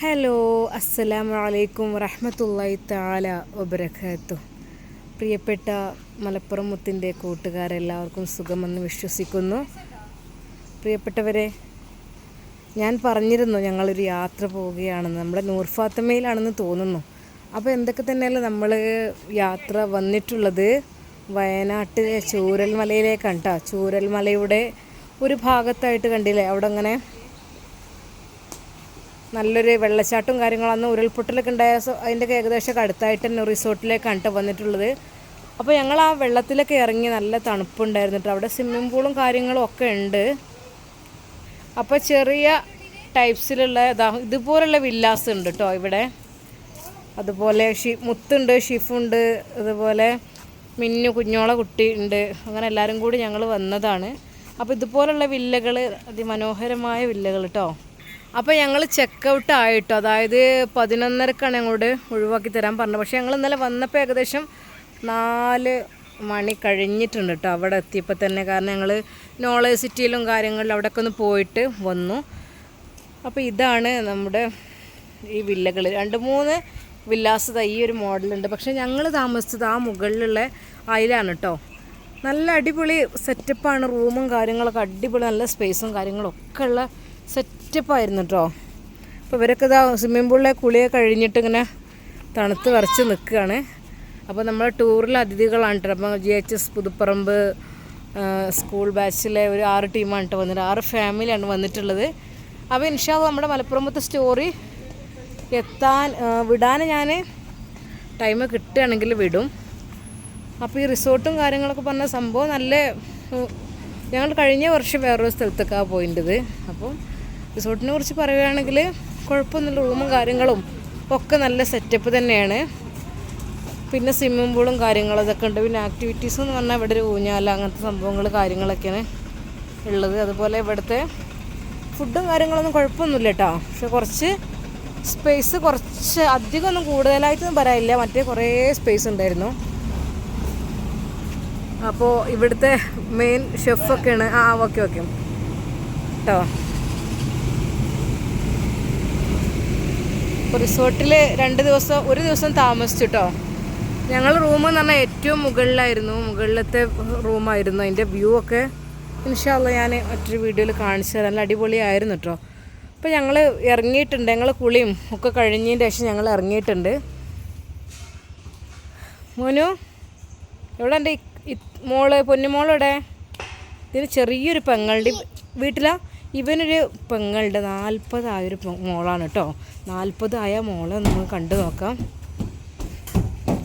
Hello അസ്സലാമു അലൈക്കും വറഹമത്തല്ലായി താല ഒബരഖത്തു പ്രിയപ്പെട്ട മലപ്പുറം മുത്തിന്റെ കൂട്ടുകാരെല്ലാവർക്കും സുഖമെന്ന് വിശ്വസിക്കുന്നു. പ്രിയപ്പെട്ടവരെ ഞാൻ പറഞ്ഞിരുന്നു ഞങ്ങളൊരു യാത്ര പോവുകയാണെന്ന്. നമ്മുടെ നൂർഫാത്തമയിലാണെന്ന് തോന്നുന്നു. അപ്പോൾ എന്തൊക്കെ തന്നെയല്ല നമ്മൾ യാത്ര വന്നിട്ടുള്ളത്? വയനാട്ടിലെ ചൂരൽമലയിലേക്കാണ് കേട്ടോ. ചൂരൽമലയുടെ ഒരു ഭാഗത്തായിട്ട് കണ്ടില്ലേ? അവിടെ അങ്ങനെ നല്ലൊരു വെള്ളച്ചാട്ടവും കാര്യങ്ങളൊന്നും ഉരുൾപൊട്ടലൊക്കെ ഉണ്ടായ സ- അതിന്റെ ഏകദേശം അടുത്തായിട്ട് തന്നെ റിസോർട്ടിലേക്കാണ് കേട്ടോ വന്നിട്ടുള്ളത്. അപ്പോൾ ഞങ്ങൾ ആ വെള്ളത്തിലൊക്കെ ഇറങ്ങി നല്ല തണുപ്പുണ്ടായിരുന്നു അവിടെ സ്വിമ്മിംഗ് പൂളും കാര്യങ്ങളും ഒക്കെ ഉണ്ട്. അപ്പോൾ ചെറിയ ടൈപ്സിലുള്ള ഇതാ ഇതുപോലുള്ള വില്ലാസ് ഉണ്ട് കേട്ടോ ഇവിടെ. അതുപോലെ ഷി മുത്തുണ്ട് ഷിഫുണ്ട് അതുപോലെ മിന്നു കുഞ്ഞോള കുട്ടി ഉണ്ട്. അങ്ങനെ എല്ലാവരും കൂടി ഞങ്ങൾ വന്നതാണ്. അപ്പോൾ ഇതുപോലുള്ള വില്ലകൾ അതിമനോഹരമായ വില്ലകൾ കേട്ടോ. അപ്പോൾ ഞങ്ങൾ ചെക്കൗട്ട് ആയിട്ടോ. അതായത് പതിനൊന്നരക്കാണ് ഞങ്ങളോട് ഒഴിവാക്കി തരാൻ പറഞ്ഞത്. പക്ഷേ ഞങ്ങൾ ഇന്നലെ വന്നപ്പോൾ ഏകദേശം നാല് മണി കഴിഞ്ഞിട്ടുണ്ട് കേട്ടോ അവിടെ എത്തിയപ്പോൾ തന്നെ. കാരണം ഞങ്ങൾ നോളേജ് സിറ്റിയിലും കാര്യങ്ങളിലും അവിടെയൊക്കെ ഒന്ന് പോയിട്ട് വന്നു. അപ്പോൾ ഇതാണ് നമ്മുടെ ഈ വില്ലകൾ രണ്ട് മൂന്ന് വില്ലാസ് ഈ ഒരു മോഡലുണ്ട്. പക്ഷേ ഞങ്ങൾ താമസിച്ചത് ആ മുകളിലുള്ള അയിലാണ് കേട്ടോ നല്ല അടിപൊളി സെറ്റപ്പാണ് റൂമും കാര്യങ്ങളൊക്കെ അടിപൊളി. നല്ല സ്പേസും കാര്യങ്ങളൊക്കെ ഉള്ള ഉള്ള സെറ്റപ്പായിരുന്നു കേട്ടോ അപ്പോൾ ഇവരൊക്കെ ഇതാ സ്വിമ്മിംഗ് പൂളിലെ കുളിയൊക്കെ കഴിഞ്ഞിട്ട് ഇങ്ങനെ തണുത്ത് വരച്ച് നിൽക്കുകയാണ്. അപ്പോൾ നമ്മൾ ടൂറിലെ അതിഥികളാണ് കേട്ടോ അപ്പോൾ G H S Puthuparamba school ബാച്ചിലെ ഒരു ആറ് ടീമാണ് കേട്ടോ വന്നിട്ട്. ആറ് ഫാമിലിയാണ് വന്നിട്ടുള്ളത്. അപ്പോൾ ഇൻഷാൽ നമ്മുടെ മലപ്പുറമത്തെ സ്റ്റോറി എത്താൻ വിടാൻ ഞാൻ ടൈം കിട്ടുകയാണെങ്കിൽ വിടും. അപ്പോൾ ഈ റിസോർട്ടും കാര്യങ്ങളൊക്കെ പറഞ്ഞ സംഭവം നല്ല ഞങ്ങൾ കഴിഞ്ഞ വർഷം വേറൊരു സ്ഥലത്തേക്കാണ് പോയിന്റെത്. അപ്പം റിസോർട്ടിനെ കുറിച്ച് പറയുകയാണെങ്കിൽ കുഴപ്പമൊന്നുമില്ല. റൂമും കാര്യങ്ങളും ഒക്കെ നല്ല സെറ്റപ്പ് തന്നെയാണ്. പിന്നെ സ്വിമ്മിംഗ് പൂളും കാര്യങ്ങളും അതൊക്കെ ഉണ്ട്. പിന്നെ ആക്ടിവിറ്റീസ് എന്ന് പറഞ്ഞാൽ ഇവിടെ ഒരു ഊഞ്ഞാല അങ്ങനത്തെ സംഭവങ്ങൾ കാര്യങ്ങളൊക്കെയാണ് ഉള്ളത്. അതുപോലെ ഇവിടുത്തെ ഫുഡും കാര്യങ്ങളൊന്നും കുഴപ്പമൊന്നുമില്ല കേട്ടോ. പക്ഷെ കുറച്ച് സ്പേസ് കുറച്ച് അധികമൊന്നും കൂടുതലായിട്ടൊന്നും പറയാനില്ല. മറ്റേ കുറേ സ്പേസ് ഉണ്ടായിരുന്നു. അപ്പോൾ ഇവിടുത്തെ മെയിൻ ഷെഫൊക്കെയാണ് ആ ഓക്കെ ഓക്കെ കേട്ടോ. അപ്പോൾ റിസോർട്ടിൽ രണ്ട് ദിവസം ഒരു ദിവസം താമസിച്ചു കേട്ടോ ഞങ്ങൾ റൂം എന്ന് പറഞ്ഞാൽ ഏറ്റവും മുകളിലായിരുന്നു. മുകളിലത്തെ റൂമായിരുന്നു അതിന്റെ വ്യൂ ഒക്കെ ഇൻഷാല്ല ഞാൻ മറ്റൊരു വീഡിയോയിൽ കാണിച്ചു തരാം. നല്ല അടിപൊളിയായിരുന്നു കേട്ടോ അപ്പോൾ ഞങ്ങൾ ഇറങ്ങിയിട്ടുണ്ട്. ഞങ്ങൾ കുളിയും ഒക്കെ കഴിഞ്ഞതിന്റെ ശേഷം ഞങ്ങൾ ഇറങ്ങിയിട്ടുണ്ട്. മോനു എവിടെ എന്റെ മോൾ പൊന്നുമോളോടെ ഇതിന് ചെറിയൊരു പെങ്ങളുടെ വീട്ടിലാണ് ഇവനൊരു പെങ്ങളുടെ നാൽപ്പതായൊരു മോളാണ് കേട്ടോ നാൽപ്പതായ മോളെ നമ്മൾ കണ്ടു നോക്കാം.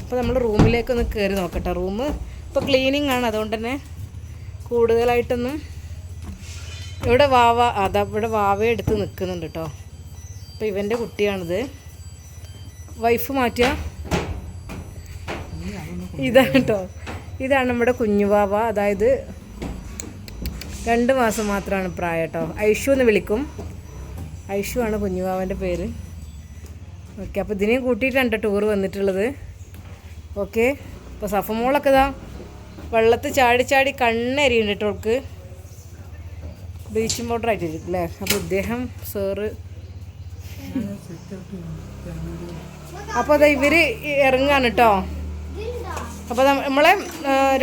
അപ്പോൾ നമ്മൾ റൂമിലേക്കൊന്ന് കയറി നോക്കട്ടെ. റൂം ഇപ്പോൾ ക്ലീനിങ് ആണ്. അതുകൊണ്ട് തന്നെ കൂടുതലായിട്ടൊന്നും ഇവിടെ വാവ അതാ ഇവിടെ വാവ എടുത്ത് നിൽക്കുന്നുണ്ട് കേട്ടോ. അപ്പോൾ ഇവന്റെ കുട്ടിയാണിത്. വൈഫ് മാറ്റിയ? ഇതാണ് കേട്ടോ. ഇതാണ് നമ്മുടെ കുഞ്ഞുവാവ അതായത് രണ്ട് മാസം മാത്രമാണ് പ്രായം കേട്ടോ. ഐഷു എന്ന് വിളിക്കും. ഐഷു ആണ് കുഞ്ഞുവാവന്റെ പേര്. ഓക്കെ അപ്പോൾ ഇതിനെയും കൂട്ടിയിട്ടാണ് ടൂർ വന്നിട്ടുള്ളത്. ഓക്കെ അപ്പോൾ സഫമോളൊക്കെ ഇതാ വെള്ളത്തിൽ ചാടി ചാടി കണ്ണെരിയുണ്ട് അവൾക്ക് ബ്ലീച്ചിങ് പൗഡർ ആയിട്ടിരിക്കും അല്ലേ അപ്പോൾ ഇദ്ദേഹം സാറ് അപ്പോൾ അതാ ഇവർ ഇറങ്ങാണ് കേട്ടോ അപ്പോൾ നമ്മളെ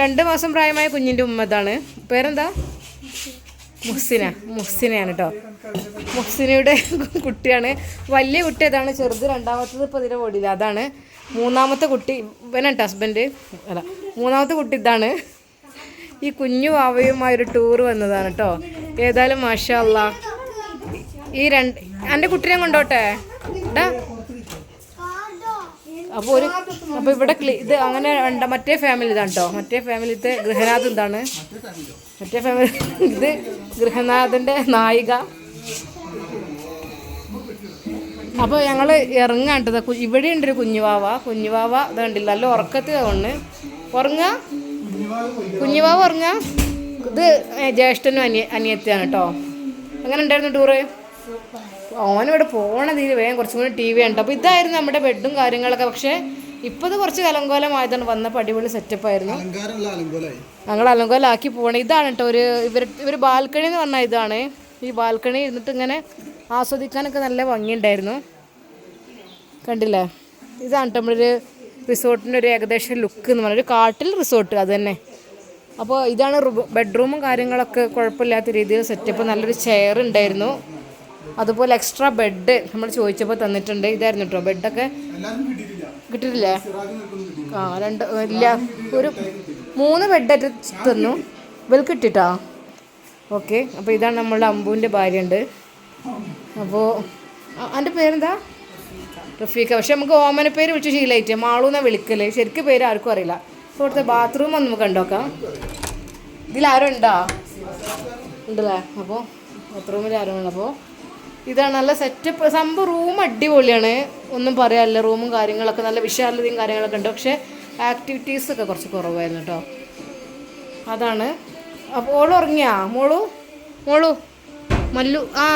രണ്ട് മാസം പ്രായമായ കുഞ്ഞിന്റെ ഉമ്മ ഇതാണ്. പേരെന്താ? മുസ്സിന മുസ്സിനയാണ് കേട്ടോ മുഹ്സിനയുടെ കുട്ടിയാണ്. വലിയ കുട്ടി അതാണ് ചെറുത് രണ്ടാമത്തത് ഇപ്പോൾ ഇതിന്റെ ബോഡിയിൽ അതാണ്. മൂന്നാമത്തെ കുട്ടി ഇവനാണ് ഹസ്ബൻഡ് അല്ല മൂന്നാമത്തെ കുട്ടി ഇതാണ്. ഈ കുഞ്ഞു വാവയുമായി ഒരു ടൂർ വന്നതാണ് കേട്ടോ ഏതായാലും മാഷല്ല ഈ രണ്ട് എന്റെ കുട്ടിനെ കൊണ്ടോട്ടെ? ഡാ അപ്പോൾ ഒരു അപ്പോൾ ഇവിടെ ഇത് അങ്ങനെ മറ്റേ ഫാമിലി ഇതാണ് കേട്ടോ മറ്റേ ഫാമിലിത്തെ ഗൃഹനാഥ് എന്താണ് മറ്റേ ഫാമിലി ഇത് ഗൃഹനാഥന്റെ നായിക. അപ്പോൾ ഞങ്ങൾ ഇറങ്ങാണ്ടത് ഇവിടെ ഉണ്ട് ഒരു കുഞ്ഞുവാവ കുഞ്ഞുവാവ ഇത് കണ്ടില്ല? നല്ല ഉറക്കത്തിൽ കൊണ്ട് ഉറങ്ങുക കുഞ്ഞുവാവ ഉറങ്ങുക ഇത് ജ്യേഷ്ഠനും അനിയ അനിയത്തിയാണ് കേട്ടോ. എങ്ങനെ ഉണ്ടായിരുന്നു ടൂറ് ഓനിവിടെ പോണതിൽ വേഗം കുറച്ചും കൂടി ടി വി ഉണ്ട് അപ്പോൾ ഇതായിരുന്നു നമ്മുടെ ബെഡും കാര്യങ്ങളൊക്കെ. പക്ഷേ ഇപ്പോൾ ഇത് കുറച്ച് കലങ്കോലമായതാണ് വന്നപ്പോൾ അടിപൊളി സെറ്റപ്പ് ആയിരുന്നു. അലങ്കാരമല്ല അലങ്കോലായി. ഞങ്ങൾ അലങ്കോലാക്കി പോകണം ഇതാണ് കേട്ടോ ഒരു ഇവർ ഇവർ ബാൽക്കണി എന്ന് പറഞ്ഞാൽ ഇതാണ്. ഈ ബാൽക്കണി ഇരുന്നിട്ട് ഇങ്ങനെ ആസ്വദിക്കാനൊക്കെ നല്ല ഭംഗിയുണ്ടായിരുന്നു. കണ്ടില്ലേ? ഇതാണ് നമ്മളൊരു റിസോർട്ടിന്റെ ഒരു ഏകദേശം ലുക്ക് എന്ന് പറഞ്ഞാൽ ഒരു കാട്ടിൽ റിസോർട്ട് അത് തന്നെ. അപ്പോൾ ഇതാണ് ബെഡ്റൂമും കാര്യങ്ങളൊക്കെ കുഴപ്പമില്ലാത്ത രീതിയിൽ സെറ്റപ്പ്. നല്ലൊരു ചെയർ ഉണ്ടായിരുന്നു. അതുപോലെ എക്സ്ട്രാ ബെഡ് നമ്മൾ ചോദിച്ചപ്പോൾ തന്നിട്ടുണ്ട്. ഇതായിരുന്നു കേട്ടോ ബെഡൊക്കെ. കിട്ടിയിട്ടില്ലേ? ആ രണ്ട് ഇല്ല. ഒരു മൂന്ന് ബെഡ് തന്നു. ഇവൽ കിട്ടിട്ടോ ഓക്കെ അപ്പോൾ ഇതാണ് നമ്മളുടെ അമ്പുവിന്റെ ഭാര്യ ഉണ്ട് അപ്പോൾ എന്റെ പേരെന്താ? റഫീഖ. പക്ഷെ നമുക്ക് ഓമന പേര് വിളിച്ച് ശീലമായിട്ട് എന്നാണ് വിളിക്കൽ. ശരിക്കും പേര് ആർക്കും അറിയില്ല. അപ്പോൾ ഇവിടുത്തെ ബാത്റൂം ഒന്ന് നമുക്ക് കണ്ടോക്കാം. ഇതിലാരും ഉണ്ടോ? ഉണ്ടല്ലേ? അപ്പോൾ ബാത്റൂമിൽ ആരും ഉണ്ട്? അപ്പോൾ ഇതാണ് നല്ല സെറ്റപ്പ് സംഭവം റൂം അടിപൊളിയാണ്. ഒന്നും പറയാനില്ല. റൂമും കാര്യങ്ങളൊക്കെ നല്ല വിശാലതയും കാര്യങ്ങളൊക്കെ ഉണ്ട്. പക്ഷേ ആക്ടിവിറ്റീസൊക്കെ കുറച്ച് കുറവായിരുന്നു കേട്ടോ. അതാണ് അപ്പോൾ ഓൾ ഉറങ്ങിയാ? മോളു? മോളു. മല്ലു. ആ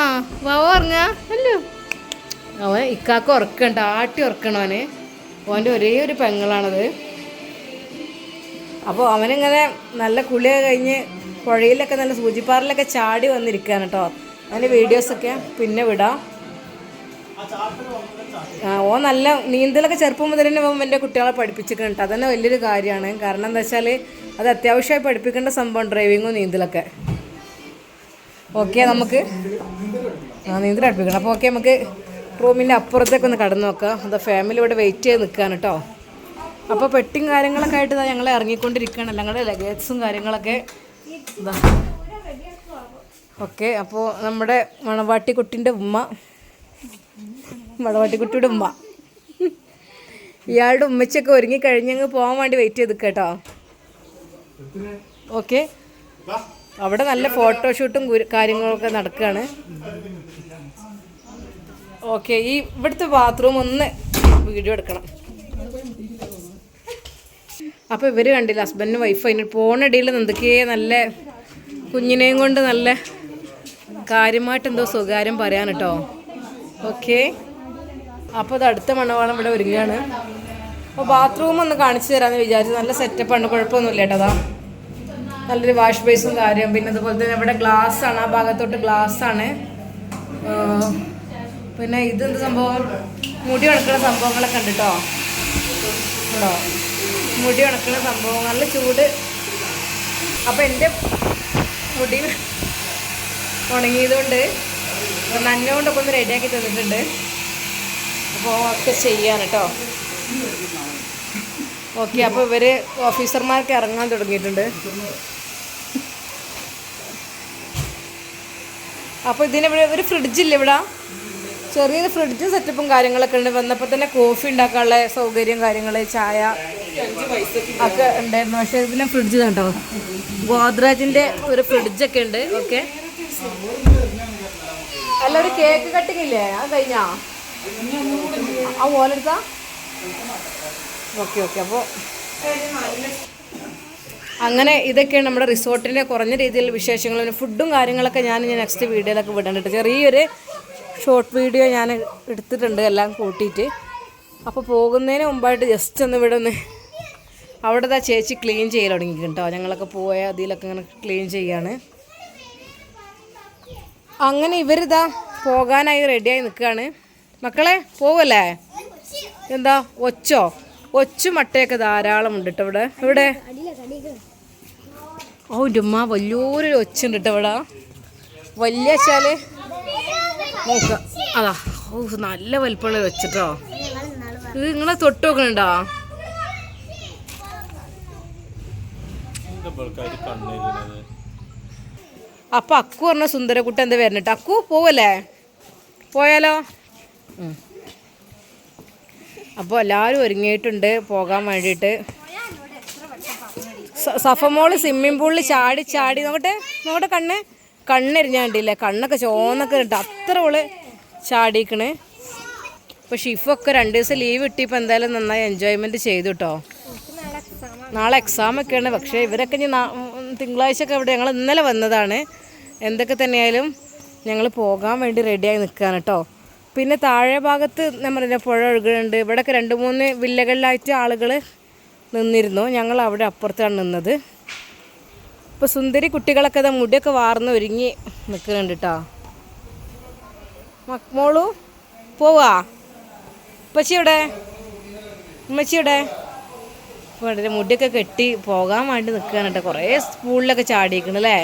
വാവ ഉറങ്ങാ. മല്ലു. അവൻ ഇക്കാക്ക ഉറക്കണ്ട. ആട്ടി ഉറക്കണവന് അവന്റെ ഒരേ ഒരു പെങ്ങളാണത്. അപ്പോൾ അവനിങ്ങനെ നല്ല കുളിയൊക്കെ കഴിഞ്ഞ് പുഴയിലൊക്കെ നല്ല സൂചിപ്പാറിലൊക്കെ ചാടി വന്നിരിക്കുകയാണ് കേട്ടോ അതിന്റെ വീഡിയോസൊക്കെ പിന്നെ വിടാം. ആ ഓ നല്ല നീന്തലൊക്കെ ചെറുപ്പം മുതൽ തന്നെ എന്റെ കുട്ടികളെ പഠിപ്പിച്ചിട്ടുണ്ട് അതന്നെ വലിയൊരു കാര്യമാണ്. കാരണം എന്താ വെച്ചാൽ അത് അത്യാവശ്യമായി പഠിപ്പിക്കേണ്ട സംഭവം ഡ്രൈവിങ്ങും നീന്തലൊക്കെ. ഓക്കെ നമുക്ക് ആ നീന്തൽ പഠിപ്പിക്കണം. അപ്പോൾ ഓക്കെ നമുക്ക് റൂമിന്റെ അപ്പുറത്തേക്ക് ഒന്ന് കടന്നു നോക്കാം. അത് ഫാമിലി ഇവിടെ വെയിറ്റ് ചെയ്ത് നിൽക്കുകയാണ് കേട്ടോ. അപ്പോൾ പെട്ടിയും കാര്യങ്ങളൊക്കെ ആയിട്ട് ഞങ്ങൾ ഇറങ്ങിക്കൊണ്ടിരിക്കുകയാണ്. ഞങ്ങളുടെ ലഗേജസും കാര്യങ്ങളൊക്കെ ഇതാ. ഓക്കെ അപ്പോൾ നമ്മുടെ മണവാട്ടിക്കുട്ടിന്റെ ഉമ്മ. മണവാട്ടിക്കുട്ടിയുടെ ഉമ്മ. ഇയാളുടെ ഉമ്മച്ചൊക്കെ ഒരുങ്ങി കഴിഞ്ഞങ്ങ് പോകാൻ വേണ്ടി വെയിറ്റ് ചെയ്ത് കേട്ടോ ഓക്കെ അവിടെ നല്ല ഫോട്ടോഷൂട്ടും കാര്യങ്ങളൊക്കെ നടക്കുകയാണ് ഓക്കെ ഈ ഇവിടുത്തെ ബാത്റൂം ഒന്ന് വീഡിയോ എടുക്കണം. അപ്പോൾ ഇവർ കണ്ടില്ല ഹസ്ബൻഡിന് വൈഫ് അതിന് പോണിടയിൽ എന്തൊക്കെയേ നല്ല കുഞ്ഞിനെയും കൊണ്ട് നല്ല കാര്യമായിട്ട് എന്തോ സ്വകാര്യം പറയാൻ കേട്ടോ. ഓക്കെ അപ്പോൾ ഇത് അടുത്ത മണവാളം ഇവിടെ ഒരുങ്ങുകയാണ് അപ്പോൾ ബാത്റൂം ഒന്ന് കാണിച്ചു തരാമെന്ന് വിചാരിച്ചു. നല്ല സെറ്റപ്പാണ് കുഴപ്പമൊന്നുമില്ല കേട്ടോ നല്ലൊരു വാഷ് ബേസും കാര്യം പിന്നെ അതുപോലെ തന്നെ ഇവിടെ ഗ്ലാസ് ആണ്. ആ ഭാഗത്തോട്ട് ഗ്ലാസ് ആണ്. പിന്നെ ഇതെന്ത് സംഭവം? മുടി ഉണക്കുന്ന സംഭവങ്ങളൊക്കെ ഉണ്ട് കേട്ടോ. ഉണ്ടോ? മുടി ഉണക്കുന്ന സംഭവം. നല്ല ചൂട്. അപ്പം എന്റെ മുടി ഉണങ്ങിയതുകൊണ്ട് നന്നോണ്ടൊക്കെ ഒന്ന് റെഡിയാക്കി തന്നിട്ടുണ്ട്. ഒക്കെ ചെയ്യാൻ കേട്ടോ. ഓക്കെ അപ്പോൾ ഇവർ ഓഫീസർമാർക്ക് ഇറങ്ങാൻ തുടങ്ങിയിട്ടുണ്ട്. അപ്പോൾ ഇതിനിവിടെ ഒരു ഫ്രിഡ്ജില്ല ഇവിടെ. ചെറിയൊരു ഫ്രിഡ്ജും സെറ്റപ്പും കാര്യങ്ങളൊക്കെ ഉണ്ട്. വന്നപ്പോൾ തന്നെ കോഫി ഉണ്ടാക്കാനുള്ള സൗകര്യം കാര്യങ്ങൾ ചായ ഒക്കെ ഉണ്ടായിരുന്നു. പക്ഷേ ഇതിനെ ഫ്രിഡ്ജ് കണ്ടോ ഗോദ്രാജിന്റെ ഒരു ഫ്രിഡ്ജൊക്കെ ഉണ്ട്. ഓക്കെ. അല്ല ഒരു കേക്ക് കട്ടിങ് ഇല്ലേ? അത് കഴിഞ്ഞാ? ആ ഓലെടുത്താ ഓക്കെ ഓക്കെ അപ്പോൾ അങ്ങനെ ഇതൊക്കെയാണ് നമ്മുടെ റിസോർട്ടിന്റെ കുറഞ്ഞ രീതിയിൽ വിശേഷങ്ങൾ ഫുഡും കാര്യങ്ങളൊക്കെ ഞാൻ ഇനി നെക്സ്റ്റ് വീഡിയോയിലൊക്കെ വിടേണ്ടിട്ട്. ചെറിയൊരു ഷോർട്ട് വീഡിയോ ഞാൻ എടുത്തിട്ടുണ്ട് എല്ലാം കൂട്ടിയിട്ട്. അപ്പോൾ പോകുന്നതിന് മുമ്പായിട്ട് ജസ്റ്റ് ഒന്ന് ഇവിടെ ഒന്ന് അവിടെ ആ ചേച്ചി ക്ലീൻ ചെയ്യൽ തുടങ്ങി കേട്ടോ. ഞങ്ങളൊക്കെ പോയ അതിലൊക്കെ ഇങ്ങനെ ക്ലീൻ ചെയ്യാണ്. അങ്ങനെ ഇവരിതാ പോകാനായി റെഡിയായി നിൽക്കുകയാണ്. മക്കളെ പോവല്ലേ? എന്താ? ഒച്ചോ? ഒച്ചു മട്ടയൊക്കെ ധാരാളം ഉണ്ട് കേട്ടോ ഇവിടെ. ഇവിടെ ഓ ഉമ്മ വലിയൊരു ഒച്ചുണ്ട് കേട്ടോ ഇവിടെ. വലിയ വെച്ചാൽ അതാ. ഓ നല്ല വലിപ്പമുള്ള വെച്ചിട്ടോ ഇത് നിങ്ങളെ തൊട്ട് നോക്കണുണ്ടോ? അപ്പൊ അക്കു പറഞ്ഞ സുന്ദരക്കുട്ട എന്താ വരുന്നിട്ട് അക്കു പോവല്ലേ? പോയാലോ. അപ്പോൾ എല്ലാവരും ഒരുങ്ങിയിട്ടുണ്ട് പോകാൻ വേണ്ടിയിട്ട്. സഫമോൾ സ്വിമ്മിംഗ് പൂളിൽ ചാടി ചാടി. നോക്കട്ടെ നോക്കട്ടെ കണ്ണ്. കണ്ണെരിഞ്ഞാണ്ടില്ലേ കണ്ണൊക്കെ ചോന്നൊക്കെ ഉണ്ട് അത്ര ഓൾ ചാടിക്കണ് ഇപ്പോൾ ഷിഫൊക്കെ രണ്ട് ദിവസം ലീവ് കിട്ടിയപ്പോൾ എന്തായാലും നന്നായി എൻജോയ്മെന്റ് ചെയ്തു കേട്ടോ നാളെ എക്സാം ഒക്കെയാണ്. പക്ഷേ ഇവരൊക്കെ ഇനി തിങ്കളാഴ്ച ഒക്കെ ഇവിടെ ഞങ്ങൾ ഇന്നലെ വന്നതാണ്. എന്തൊക്കെ തന്നെയായാലും ഞങ്ങൾ പോകാൻ വേണ്ടി റെഡിയായി നിൽക്കുകയാണ് കേട്ടോ പിന്നെ താഴെ ഭാഗത്ത് ഞാൻ പറഞ്ഞ പുഴ ഒഴുകുന്നുണ്ട്. ഇവിടെയൊക്കെ രണ്ട് മൂന്ന് വില്ലകളിലായിട്ട് ആളുകൾ നിന്നിരുന്നു. ഞങ്ങൾ അവിടെ അപ്പുറത്താണ് നിന്നത്. ഇപ്പോൾ സുന്ദരി കുട്ടികളൊക്കെ ഇതാ മുടിയൊക്കെ വാർന്ന് ഒരുങ്ങി നിൽക്കുന്നുണ്ട് കേട്ടോ മക്മോളു പോവാ? ഉപ്പച്ചിയുടെ ഉമ്മച്ചിയുടെ വേണ്ട മുടിയൊക്കെ കെട്ടി പോകാൻ വേണ്ടി നിൽക്കുകയാണ് കേട്ടോ കുറേ സ്കൂളിലൊക്കെ ചാടിയിരിക്കണം അല്ലേ?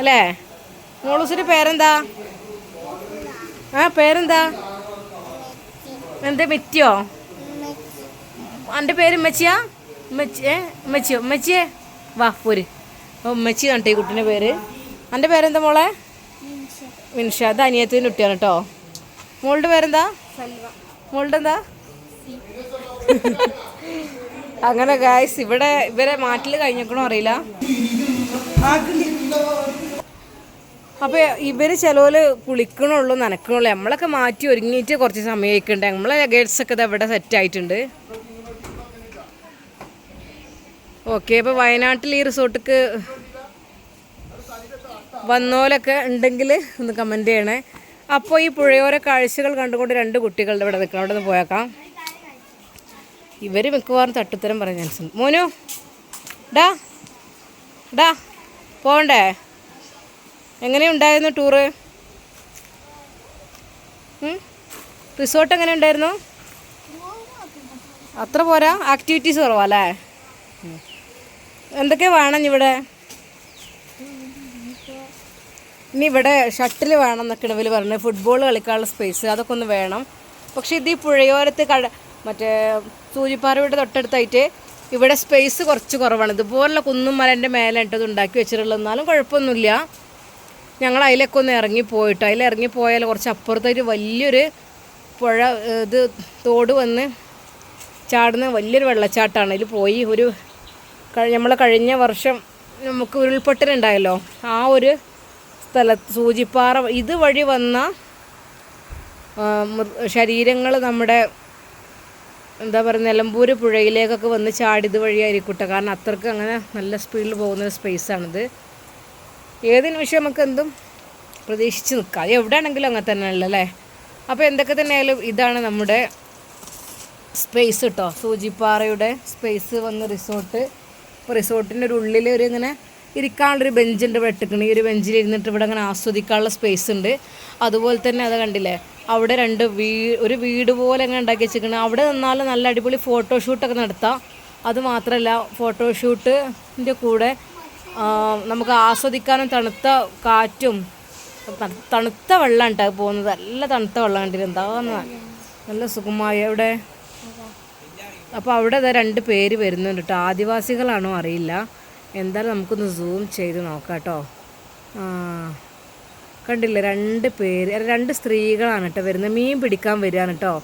അല്ലേ? മോളൂസിന്റെ പേരെന്താ? ആ പേരെന്താ? എന്താ മെറ്റിയോ? എന്റെ പേര് ഉമ്മച്ചിയാ? ഉമ്മച്ചി ഏ ഉമ്മച്ചിയോ? ഉമ്മച്ചിയെ? വാ പോര്. ഓ ഉമ്മച്ചി കണ്ടേ ഈ കുട്ടീന്റെ പേര്. എന്റെ പേരെന്താ മോളെ? മിൻഷ. അത് അനിയത്തിന് കുട്ടിയാണ് കേട്ടോ മോളുടെ പേരെന്താ? മോളുടെ എന്താ? അങ്ങനെ ഗായ്സ് ഇവിടെ ഇവരെ മാറ്റിൽ കഴിഞ്ഞേക്കണോ അറിയില്ല. അപ്പൊ ഇവർ ചിലവര് കുളിക്കണുള്ളൂ നനക്കണുള്ളൂ. നമ്മളൊക്കെ മാറ്റി ഒരുങ്ങിയിട്ട് കുറച്ച് സമയം ആയിക്കണ്ടേ നമ്മളെ ഗേറ്റ്സ് ഒക്കെ ഇവിടെ സെറ്റ് ആയിട്ടുണ്ട്. ഓക്കെ അപ്പോൾ വയനാട്ടിൽ ഈ റിസോർട്ടിക്ക് വന്നോലൊക്കെ ഉണ്ടെങ്കിൽ ഒന്ന് കമന്റ് ചെയ്യണേ. അപ്പോൾ ഈ പുഴയോര കാഴ്ചകൾ കണ്ടുകൊണ്ട് രണ്ട് കുട്ടികളുടെ ഇവിടെ നിൽക്കണം അവിടെ നിന്ന് പോയേക്കാം. ഇവർ മിക്കവാറും തട്ടുത്തരം ഉണ്ട്. മോനു ഡാ ഡാ പോകണ്ടേ എങ്ങനെയുണ്ടായിരുന്നു ടൂറ്? റിസോർട്ട് എങ്ങനെ ഉണ്ടായിരുന്നു അത്ര പോരാ? ആക്ടിവിറ്റീസ് കുറവാ അല്ലേ? എന്തൊക്കെ വേണം ഇവിടെ? ഇനി ഇവിടെ ഷട്ടിൽ വേണം എന്നൊക്കെ ഇവർ പറഞ്ഞു ഫുട്ബോൾ കളിക്കാനുള്ള സ്പേസ് അതൊക്കെ ഒന്ന് വേണം. പക്ഷേ ഇത് ഈ പുഴയോരത്ത് കട മറ്റേ സൂചിപ്പാറയുടെ തൊട്ടടുത്തായിട്ട് ഇവിടെ സ്പേസ് കുറച്ച് കുറവാണ്. ഇതുപോലുള്ള കുന്നും മലേന്റെ മേലെ ഇട്ടത് ഉണ്ടാക്കി വെച്ചിട്ടുള്ളത് എന്നാലും കുഴപ്പമൊന്നുമില്ല. ഞങ്ങൾ അതിലൊക്കെ ഒന്ന് ഇറങ്ങിപ്പോയിട്ട് അതിലിറങ്ങിപ്പോയാൽ കുറച്ച് ഒരു വലിയൊരു പുഴ ഇത് തോട് വന്ന് ചാടുന്ന വലിയൊരു വെള്ളച്ചാട്ടമാണ്. അതിൽ പോയി ഒരു നമ്മൾ കഴിഞ്ഞ വർഷം നമുക്ക് ഉരുൾപൊട്ടലുണ്ടായല്ലോ ആ ഒരു സ്ഥലത്ത് സൂചിപ്പാറ ഇതുവഴി വന്ന ശരീരങ്ങൾ നമ്മുടെ എന്താ പറയുക നിലമ്പൂർ പുഴയിലേക്കൊക്കെ വന്ന് ചാടിയത് വഴിയായിരിക്കട്ടെ കാരണം അത്രയ്ക്ക് അങ്ങനെ നല്ല സ്പീഡിൽ പോകുന്ന സ്പേസാണിത്. ഏത് നിമിഷം നമുക്ക് എന്തും പ്രതീക്ഷിച്ച് നിൽക്കുക അത് എവിടെയാണെങ്കിലും അങ്ങനെ തന്നെയല്ലോ അല്ലേ? അപ്പോൾ എന്തൊക്കെ തന്നെയായാലും ഇതാണ് നമ്മുടെ സ്പേസ് കേട്ടോ സൂചിപ്പാറയുടെ സ്പേസ് വന്ന റിസോർട്ട് ഇപ്പോൾ റിസോർട്ടിന്റെ ഒരു ഉള്ളിൽ ഒരു ഇങ്ങനെ ഇരിക്കാനുള്ളൊരു ബെഞ്ചുണ്ട് ഇവിടെ ഇട്ടിക്കണ ഈ ഒരു ബെഞ്ചിൽ ഇരുന്നിട്ട് ഇവിടെ അങ്ങനെ ആസ്വദിക്കാനുള്ള സ്പേസ് ഉണ്ട്. അതുപോലെ തന്നെ അത് കണ്ടില്ലേ അവിടെ രണ്ട് വീ ഒരു വീട് പോലെ അങ്ങനെ ഉണ്ടാക്കി വെച്ചിരിക്കണം അവിടെ നിന്നാലും നല്ല അടിപൊളി ഫോട്ടോഷൂട്ടൊക്കെ നടത്താം. അതുമാത്രമല്ല ഫോട്ടോഷൂട്ടിന്റെ കൂടെ നമുക്ക് ആസ്വദിക്കാനും തണുത്ത കാറ്റും തണുത്ത വെള്ളം ഉണ്ടാകും പോകുന്നത്. നല്ല തണുത്ത വെള്ളം കണ്ടിരുന്നു. നല്ല സുഖമായി. അവിടെ അപ്പോൾ അവിടെ ഇതാ രണ്ട് പേര് വരുന്നുണ്ട് കേട്ടോ ആദിവാസികളാണോ അറിയില്ല. എന്തായാലും നമുക്കൊന്ന് സൂം ചെയ്ത് നോക്കാം കേട്ടോ കണ്ടില്ലേ? രണ്ട് പേര് രണ്ട് സ്ത്രീകളാണ് കേട്ടോ വരുന്നത്. മീൻ പിടിക്കാൻ വരികയാണ് കേട്ടോ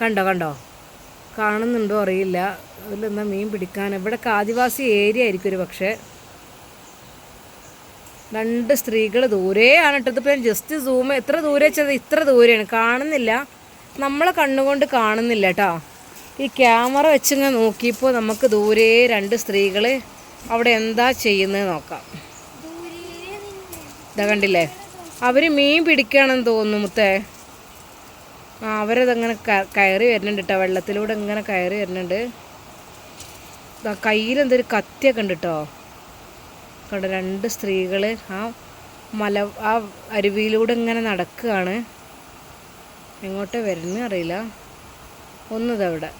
കണ്ടോ കണ്ടോ? കാണുന്നുണ്ടോ? അറിയില്ല. അതിലെന്താ മീൻ പിടിക്കാൻ? ഇവിടെയൊക്കെ ആദിവാസി ഏരിയ ആയിരിക്കും ഒരു പക്ഷേ. രണ്ട് സ്ത്രീകൾ ദൂരെയാണ് കേട്ടോ ഞാൻ ജസ്റ്റ് സൂം എത്ര ദൂരെ വെച്ചത്? ഇത്ര ദൂരെയാണ്. കാണുന്നില്ല. നമ്മളെ കണ്ണുകൊണ്ട് കാണുന്നില്ല കേട്ടോ ഈ ക്യാമറ വെച്ചിങ്ങ് നോക്കിയപ്പോൾ നമുക്ക് ദൂരെ രണ്ട് സ്ത്രീകൾ അവിടെ എന്താ ചെയ്യുന്നത് നോക്കാം. ഇതാ കണ്ടില്ലേ? അവർ മീൻ പിടിക്കുകയാണെന്ന് തോന്നുന്നു മുത്തേ. ആ അവരതങ്ങനെ കയറി വരുന്നുണ്ട് കേട്ടോ വെള്ളത്തിലൂടെ ഇങ്ങനെ കയറി വരുന്നുണ്ട്. കയ്യിലെന്തൊരു കത്തിയൊക്കെ ഉണ്ട് കേട്ടോ കണ്ട രണ്ട് സ്ത്രീകൾ ആ മല ആ അരുവിയിലൂടെ ഇങ്ങനെ നടക്കുകയാണ്. എങ്ങോട്ട് വരുന്ന അറിയില്ല. ഒന്നതവിടെ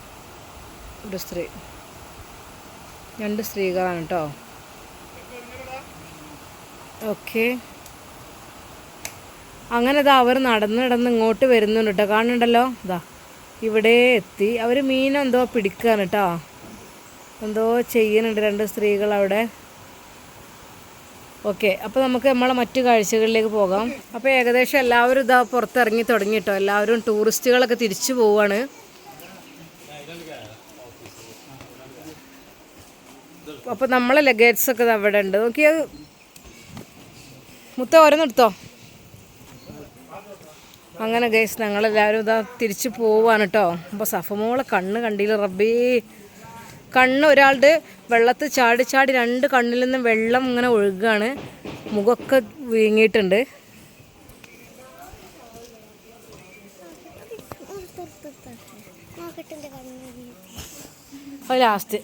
ഒരു സ്ത്രീ. രണ്ട് സ്ത്രീകളാണ് കേട്ടോ. ഓക്കെ. അങ്ങനെ ഇതാ അവർ നടന്ന് നടന്ന് ഇങ്ങോട്ട് വരുന്നുണ്ട് കേട്ടോ. കാണുന്നുണ്ടല്ലോ? ഇതാ ഇവിടെ എത്തി. അവർ മീനെന്തോ പിടിക്കുകയാണ് കേട്ടോ. എന്തോ ചെയ്യുന്നുണ്ട് രണ്ട് സ്ത്രീകൾ അവിടെ ഓക്കെ അപ്പോൾ നമുക്ക് നമ്മളെ മറ്റു കാഴ്ചകളിലേക്ക് പോകാം. അപ്പോൾ ഏകദേശം എല്ലാവരും ഇതാ പുറത്തിറങ്ങി തുടങ്ങി കേട്ടോ എല്ലാവരും ടൂറിസ്റ്റുകളൊക്കെ തിരിച്ചു പോവാണ്. അപ്പോൾ നമ്മളെ ലഗേറ്റ്സ് ഒക്കെ അവിടെ ഉണ്ട്. നോക്കിയത് മുത്ത ഓരോന്നെടുത്തോ അങ്ങനെ ഗൈസ് ഞങ്ങളെല്ലാവരും ഇതാ തിരിച്ചു പോവാണ് കേട്ടോ അപ്പോൾ സഫമോളെ കണ്ണ് കണ്ടില്ല റബ്ബേ? കണ്ണ് ഒരാളുടെ വെള്ളത്ത് ചാടി ചാടി രണ്ട് കണ്ണിൽ നിന്നും വെള്ളം ഇങ്ങനെ ഒഴുകുകയാണ് മുഖമൊക്കെ വീങ്ങിയിട്ടുണ്ട്. ലാസ്റ്റ്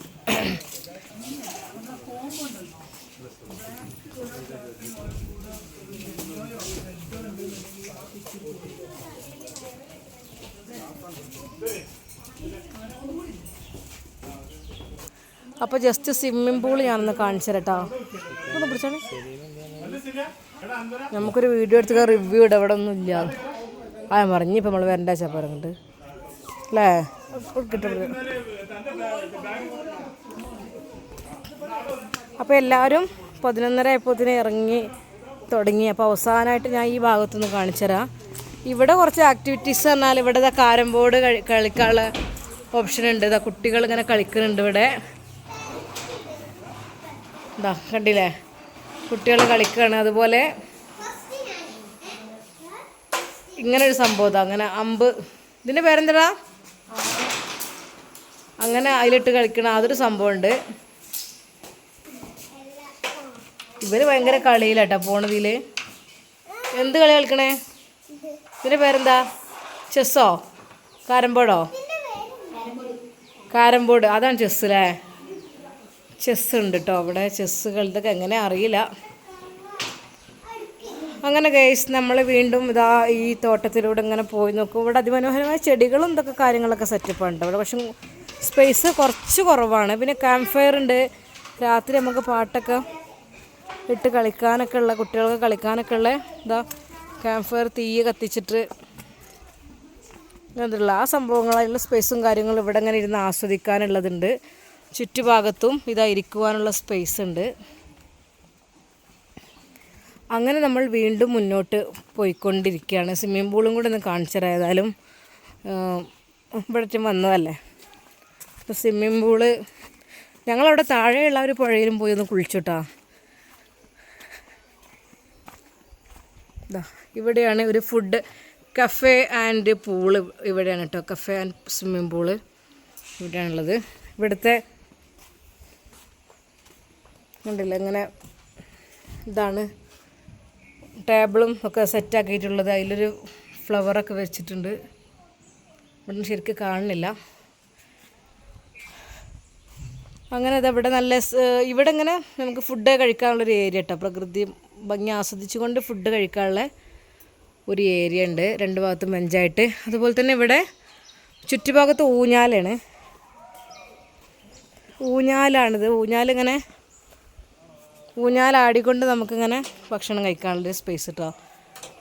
അപ്പോൾ ജസ്റ്റ് സ്വിമ്മിംഗ് പൂൾ ഞാനൊന്ന് കാണിച്ചു തരട്ടോ ഒന്ന് പിടിച്ചാണ് നമുക്കൊരു വീഡിയോ എടുത്ത് റിവ്യൂ ഇട ഇവിടെ ഒന്നും ഇല്ല. ആ പറഞ്ഞു ഇപ്പം നമ്മൾ വരണ്ട ചാ പറഞ്ഞിട്ട്. അല്ലേ കിട്ടുന്നത് അപ്പോൾ എല്ലാവരും പതിനൊന്നര ആയപ്പോഴത്തേന് ഇറങ്ങി തുടങ്ങി. അപ്പോൾ അവസാനമായിട്ട് ഞാൻ ഈ ഭാഗത്തുനിന്ന് കാണിച്ചു തരാം ഇവിടെ കുറച്ച് ആക്ടിവിറ്റീസ് പറഞ്ഞാൽ ഇവിടെ കാരം ബോർഡ് കളിക്കാനുള്ള ഓപ്ഷൻ ഉണ്ട്. ഇതാ കുട്ടികൾ ഇങ്ങനെ കളിക്കുന്നുണ്ട് ഇവിടെ. ഇതാ കണ്ടില്ലേ? കുട്ടികൾ കളിക്കുകയാണ് അതുപോലെ ഇങ്ങനെ ഒരു സംഭവം അങ്ങനെ അമ്പ്. ഇതിന്റെ പേരെന്താ അങ്ങനെ അതിലിട്ട് കളിക്കണം അതൊരു സംഭവമുണ്ട്. ഇവർ ഭയങ്കര കളിയിലാട്ടോ പോണതിൽ എന്ത് കളി കളിക്കണേ? ഇതിന്റെ പേരെന്താ? ചെസ്സോ? കാരംബോർഡോ കാരംബോർഡ് അതാണ് ചെസ് അല്ലേ ചെസ് ഉണ്ട് കേട്ടോ അവിടെ ചെസ് കളിതൊക്കെ എങ്ങനെ അറിയില്ല. അങ്ങനെ ഗൈസ് നമ്മൾ വീണ്ടും ഇതാ ഈ തോട്ടത്തിലൂടെ ഇങ്ങനെ പോയി നോക്കും. ഇവിടെ അതിമനോഹരമായ ചെടികളും ഇതൊക്കെ കാര്യങ്ങളൊക്കെ സെറ്റപ്പ് ഉണ്ട് ഇവിടെ പക്ഷെ സ്പേസ് കുറച്ച് കുറവാണ്. പിന്നെ ക്യാമ്പ് ഫയർ ഉണ്ട്. രാത്രി നമുക്ക് പാട്ടൊക്കെ ഇട്ട് കളിക്കാനൊക്കെ ഉള്ള കുട്ടികൾക്ക് കളിക്കാനൊക്കെ ഉള്ള ഇതാ ക്യാമ്പ് ഫയർ തീ കത്തിച്ചിട്ട് എന്തുള്ള ആ സംഭവങ്ങളായുള്ള സ്പേസും കാര്യങ്ങളും ഇവിടെ ഇങ്ങനെ ഇരുന്ന് ആസ്വദിക്കാനുള്ളതുണ്ട്. ചുറ്റുഭാഗത്തും ഇതാ ഇരിക്കുവാനുള്ള സ്പേസ് ഉണ്ട്. അങ്ങനെ നമ്മൾ വീണ്ടും മുന്നോട്ട് പോയിക്കൊണ്ടിരിക്കുകയാണ്. സ്വിമ്മിംഗ് പൂളും കൂടെ ഒന്ന് കാണിച്ചറായതായാലും ഇവിടെ വന്നതല്ലേ? അപ്പോൾ സ്വിമ്മിംഗ് പൂൾ ഞങ്ങളവിടെ താഴെയുള്ള ഒരു പുഴയിലും പോയി ഒന്ന് കുളിച്ചുട്ടാ. ഇവിടെയാണ് ഒരു ഫുഡ് കഫേ ആൻഡ് പൂൾ ഇവിടെയാണ് കേട്ടോ കഫേ ആൻഡ് സ്വിമ്മിംഗ് പൂൾ ഇവിടെയാണുള്ളത്. ഇവിടുത്തെ കണ്ടില്ല? ഇങ്ങനെ ഇതാണ് ടേബിളും ഒക്കെ സെറ്റാക്കിയിട്ടുള്ളത്. അതിലൊരു ഫ്ലവറൊക്കെ വെച്ചിട്ടുണ്ട്. ഇവിടെ ശരിക്കും കാണുന്നില്ല. അങ്ങനെ അത് ഇവിടെ നല്ല ഇവിടെ ഇങ്ങനെ നമുക്ക് ഫുഡ് കഴിക്കാനുള്ളൊരു ഏരിയ കേട്ടോ പ്രകൃതി ഭംഗി ആസ്വദിച്ചുകൊണ്ട് ഫുഡ് കഴിക്കാനുള്ള ഒരു ഏരിയ ഉണ്ട്. രണ്ട് ഭാഗത്തും ബെഞ്ചായിട്ട് അതുപോലെ തന്നെ ഇവിടെ ചുറ്റുഭാഗത്ത് ഊഞ്ഞാലാണ്. ഊഞ്ഞാലാണിത്. ഊഞ്ഞാലിങ്ങനെ ഊഞ്ഞാലാടിക്കൊണ്ട് നമുക്കിങ്ങനെ ഭക്ഷണം കഴിക്കാനുള്ളൊരു സ്പേസ് കേട്ടോ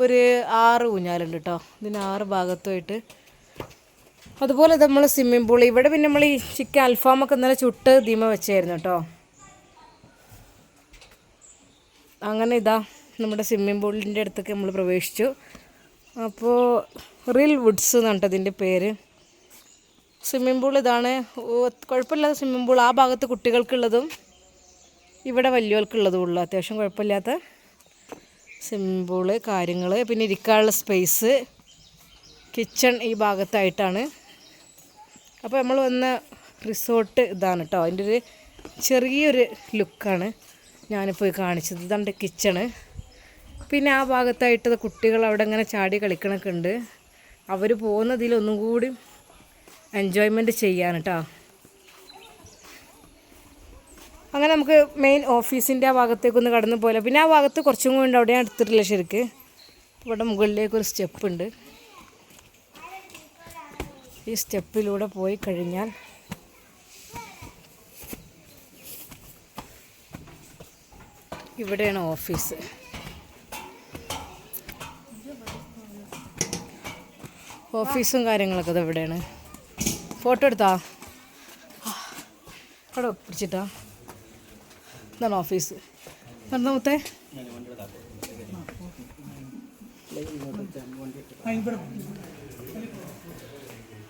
ഒരു ആറ് ഊഞ്ഞാലുണ്ട് കേട്ടോ ഇതിന് ആറ് ഭാഗത്തുമായിട്ട്. അതുപോലെ നമ്മൾ സ്വിമ്മിംഗ് പൂൾ ഇവിടെ പിന്നെ നമ്മൾ ഈ ചിക്കൻ അൽഫാമൊക്കെ ഇന്നലെ ചുട്ട് ധീമ വെച്ചായിരുന്നു കേട്ടോ അങ്ങനെ ഇതാ നമ്മുടെ സ്വിമ്മിംഗ് പൂളിന്റെ അടുത്തൊക്കെ നമ്മൾ പ്രവേശിച്ചു. അപ്പോൾ റിൽ വുഡ്സ് എന്ന് പറഞ്ഞിട്ട് ഇതിന്റെ പേര്. സ്വിമ്മിംഗ് പൂൾ ഇതാണ്. കുഴപ്പമില്ലാത്ത സ്വിമ്മിംഗ് പൂൾ ആ ഭാഗത്ത് കുട്ടികൾക്കുള്ളതും ഇവിടെ വലിയവർക്കുള്ളതും ഉള്ളു. അത്യാവശ്യം കുഴപ്പമില്ലാത്ത സിമ്പിൾ കാര്യങ്ങൾ പിന്നെ ഇരിക്കാനുള്ള സ്പേസ് കിച്ചൺ ഈ ഭാഗത്തായിട്ടാണ്. അപ്പോൾ നമ്മൾ വന്ന റിസോർട്ട് ഇതാണ് കേട്ടോ അതിന്റെ ഒരു ചെറിയൊരു ലുക്കാണ് ഞാനിപ്പോൾ കാണിച്ചത്. ഇതാണ് കിച്ചണ് പിന്നെ ആ ഭാഗത്തായിട്ട് കുട്ടികൾ അവിടെ ഇങ്ങനെ ചാടി കളിക്കണൊക്കെ ഉണ്ട്. അവർ പോകുന്നതിലൊന്നും കൂടി എൻജോയ്മെന്റ് ചെയ്യാൻ കേട്ടോ അങ്ങനെ നമുക്ക് മെയിൻ ഓഫീസിന്റെ ആ ഭാഗത്തേക്കൊന്ന് കടന്നു പോയില്ല പിന്നെ ആ ഭാഗത്ത് കുറച്ചും കൂടി ഉണ്ട്. അവിടെ ഞാൻ എടുത്തിട്ടില്ല ശരിക്ക്. ഇവിടെ മുകളിലേക്ക് ഒരു സ്റ്റെപ്പ് ഉണ്ട്. ഈ സ്റ്റെപ്പിലൂടെ പോയി കഴിഞ്ഞാൽ ഇവിടെയാണ് ഓഫീസ് ഓഫീസും കാര്യങ്ങളൊക്കെ ഇവിടെയാണ്. ഫോട്ടോ എടുത്താ? അവിടെ പിടിച്ചിട്ടാ? ഇതാണ് ഓഫീസ് രണ്ടാമത്തെ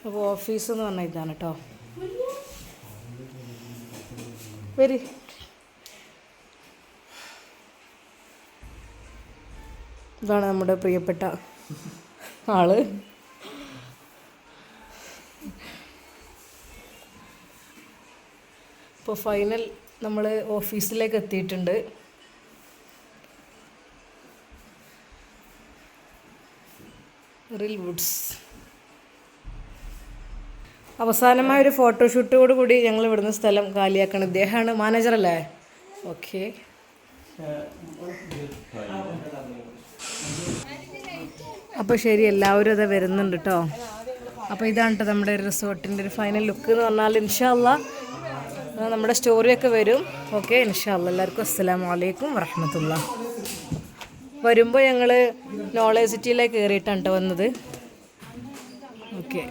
അപ്പോൾ ഓഫീസ് എന്ന് പറഞ്ഞാൽ ഇതാണ് കേട്ടോ വരി ഇതാണ് നമ്മുടെ പ്രിയപ്പെട്ട ആൾ ഇപ്പോൾ ഫൈനൽ നമ്മൾ ഓഫീസിലേക്ക് എത്തിയിട്ടുണ്ട്. റിൽ വുഡ്സ് അവസാനമായ ഒരു ഫോട്ടോഷൂട്ടോട് കൂടി ഞങ്ങൾ ഇവിടുന്ന് സ്ഥലം കാലിയാക്കണം ഇദ്ദേഹമാണ്. മാനേജർ അല്ലേ? ഓക്കെ അപ്പോൾ ശരി എല്ലാവരും അത് വരുന്നുണ്ട് കേട്ടോ അപ്പോൾ ഇതാണ് കേട്ടോ നമ്മുടെ റിസോർട്ടിന്റെ ഒരു ഫൈനൽ ലുക്ക് എന്ന് പറഞ്ഞാൽ ഇൻഷാല്ല നമ്മുടെ സ്റ്റോറിയൊക്കെ വരും. ഓക്കെ ഇൻഷാല്ല എല്ലാവർക്കും അസ്സലാമു അലൈക്കും വറഹമത്തുള്ള. വരുമ്പോൾ ഞങ്ങൾ നോളേജ് സിറ്റിയിലേക്ക് കയറിയിട്ടാണ് ട്ടോ വന്നത്. ഓക്കെ